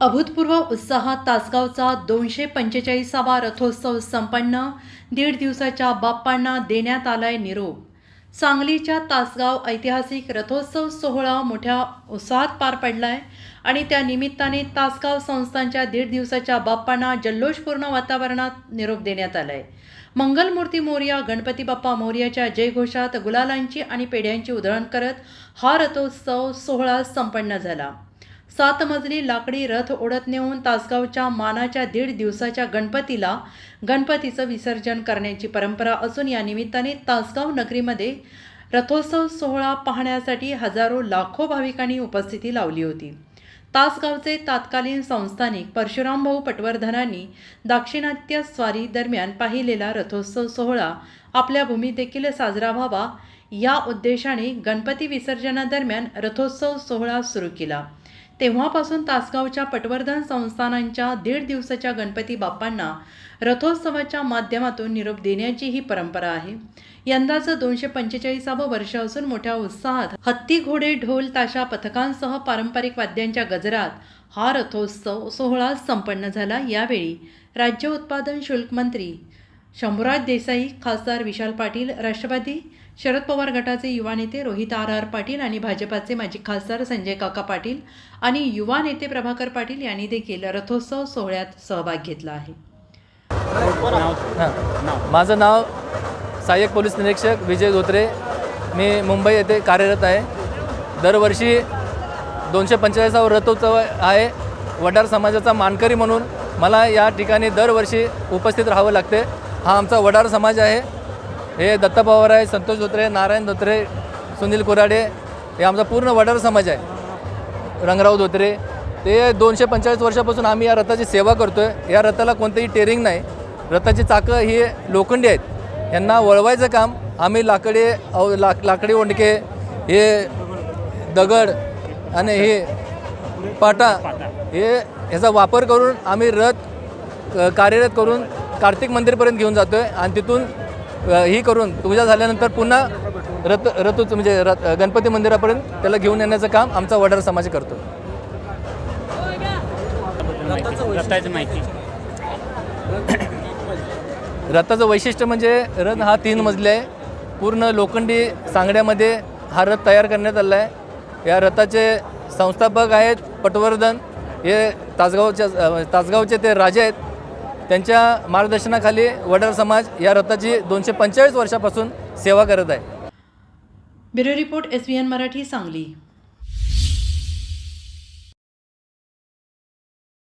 अभूतपूर्व उत्साहात तासगावचा दोनशे पंचेचाळीसावा रथोत्सव संपन्न. दीड दिवसाच्या बाप्पांना देण्यात आलाय निरोप. सांगलीच्या तासगाव ऐतिहासिक रथोत्सव सोहळा मोठ्या उत्साहात पार पडलाय आणि त्या निमित्ताने तासगाव संस्थांच्या दीड दिवसाच्या बाप्पांना जल्लोषपूर्ण वातावरणात निरोप देण्यात आलाय. मंगलमूर्ती मोर्या गणपती बाप्पा मोर्याच्या जयघोषात गुलालांची आणि पेढ्यांची उधळण करत हा रथोत्सव सोहळा संपन्न झाला. सात मजली लाकडी रथ ओढत नेऊन तासगावच्या मानाच्या दीड दिवसाच्या गणपतीला गणपतीचं विसर्जन करण्याची परंपरा असून या निमित्ताने तासगाव नगरीमध्ये रथोत्सव सोहळा पाहण्यासाठी हजारो लाखो भाविकांनी उपस्थिती लावली होती. तासगावचे तात्कालीन संस्थानिक परशुरामभाऊ पटवर्धनांनी दाक्षिणात्य स्वारी दरम्यान पाहिलेला रथोत्सव सोहळा आपल्या भूमीत देखील साजरा व्हावा या उद्देशाने गणपती विसर्जनादरम्यान रथोत्सव सोहळा सुरू केला. तेव्हापासून तासगावच्या पटवर्धन संस्थानांच्या दीड दिवसाच्या गणपती बाप्पांना रथोत्सवाच्या माध्यमातून निरोप देण्याची ही परंपरा आहे. यंदाचं दोनशे पंचेचाळीसावं वर्ष असून मोठ्या उत्साहात हत्ती घोडे ढोल ताशा पथकांसह पारंपरिक वाद्यांच्या गजरात हा रथोत्सव सोहळा संपन्न झाला. यावेळी राज्य उत्पादन शुल्क मंत्री शंभूराज देसाई खासदार विशाल पाटील राष्ट्रवादी शरद पवार गटाचे युवा नेते रोहित आर आर पाटील आणि भाजपाचे माजी खासदार संजय काका पाटील आणि युवा नेते प्रभाकर पाटील यांनी देखील रथोत्सव सोहळ्यात सहभाग घेतला आहे. हां माझं नाव सहाय्यक पोलीस निरीक्षक विजय धोत्रे. मी मुंबई येथे कार्यरत आहे. दरवर्षी दोनशे पंचेचाळीसावा रथोत्सव आहे. वडार समाजाचा मानकरी म्हणून मला या ठिकाणी दरवर्षी उपस्थित राहावं लागते. हा आमचा वडार समाज आहे. हे दत्ता पवार आहे संतोष धोत्रे नारायण धोत्रे सुनील कोराडे हे आमचा पूर्ण वडार समाज आहे. रंगराव धोत्रे ते दोनशे पंचेचाळीस वर्षापासून आम्ही या रथाची सेवा करतो आहे या रथाला कोणतंही टेरिंग नाही. रथाची चाकं ही लोखंडी आहेत. यांना वळवायचं काम आम्ही लाकडी अव लाक लाकडी ओंडके हे दगड आणि हे पाटा हे ह्याचा वापर करून आम्ही रथ कार्यरत करून कार्तिक मंदिरपर्यंत घेऊन जातो आहे आणि तिथून ही करून पूजा झाल्यानंतर पुन्हा रथ रथ म्हणजे रथ गणपती मंदिरापर्यंत त्याला घेऊन येण्याचं काम आमचा वडार समाज करतो. रथाची माहिती. रथाचं वैशिष्ट्य म्हणजे रथ हा तीन मजली आहे. पूर्ण लोखंडी सांगड्यामध्ये हा रथ तयार करण्यात आला आहे. या रथाचे संस्थापक आहेत पटवर्धन. हे तासगावच्या तासगावचे ते राजे आहेत. त्यांच्या मार्गदर्शनाखाली वडार समाज या रथाची दोनशे पंचेचाळीस वर्षापासून सेवा करत आहे. Bureau report S B N Marathi Sangli.